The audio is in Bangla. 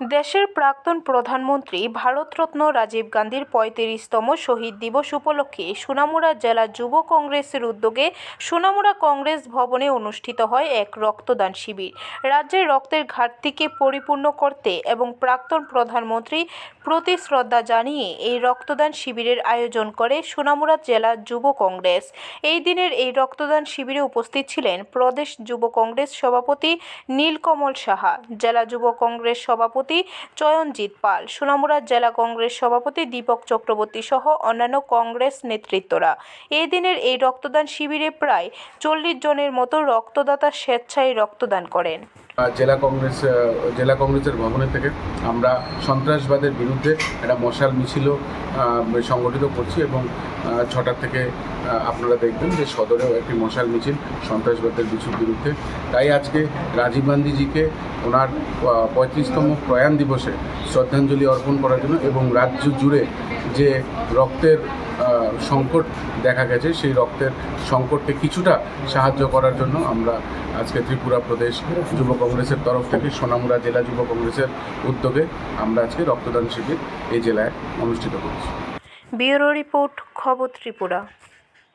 দেশের প্রাক্তন প্রধানমন্ত্রী ভারতরত্ন রাজীব গান্ধীর পঁয়ত্রিশতম শহীদ দিবস উপলক্ষে সোনামুড়া জেলা যুব কংগ্রেসের উদ্যোগে সোনামুড়া কংগ্রেস ভবনে অনুষ্ঠিত হয় এক রক্তদান শিবির। রাজ্যের রক্তের ঘাটতিকে পরিপূর্ণ করতে এবং প্রাক্তন প্রধানমন্ত্রী প্রতি শ্রদ্ধা জানিয়ে এই রক্তদান শিবিরের আয়োজন করে সোনামুড়া জেলা যুব কংগ্রেস। এই দিনের এই রক্তদান শিবিরে উপস্থিত ছিলেন প্রদেশ যুব কংগ্রেস সভাপতি নীলকমল সাহা, জেলা যুব কংগ্রেস সভাপতি চয়নজিৎ পাল সোনামুড়া জেলা কংগ্রেস সভাপতি দীপক চক্রবর্তী সহ অন্যান্য কংগ্রেস নেতৃত্বরা। এই দিনের এই রক্তদান শিবিরে প্রায় চল্লিশ জনের মতো রক্তদাতা স্বেচ্ছায় রক্তদান করেন। জেলা কংগ্রেস জেলা কংগ্রেসের ভবনে থেকে আমরা সন্ত্রাসবাদের বিরুদ্ধে একটা মশাল মিছিলও আহ, সংগঠিত করছি এবং ছটার থেকে আপনারা দেখবেন যে সদরেও একটি মশাল মিছিল সন্ত্রাসবাদের বিরুদ্ধে। তাই আজকে রাজীব গান্ধীজিকে ওনার পঁয়ত্রিশতম প্রয়াণ দিবসে শ্রদ্ধাঞ্জলি অর্পণ করার জন্য এবং রাজ্য জুড়ে যে রক্তের সংকট দেখা গেছে, সেই রক্তের সংকটকে কিছুটা সাহায্য করার জন্য আমরা আজকে ত্রিপুরা প্রদেশ যুব কংগ্রেসের তরফ থেকে সোনামুড়া জেলা যুব কংগ্রেসের উদ্যোগে আমরা আজকে রক্তদান শিবির এই জেলায় অনুষ্ঠিত করছি। ব্যুরো রিপোর্ট, খবর ত্রিপুরা।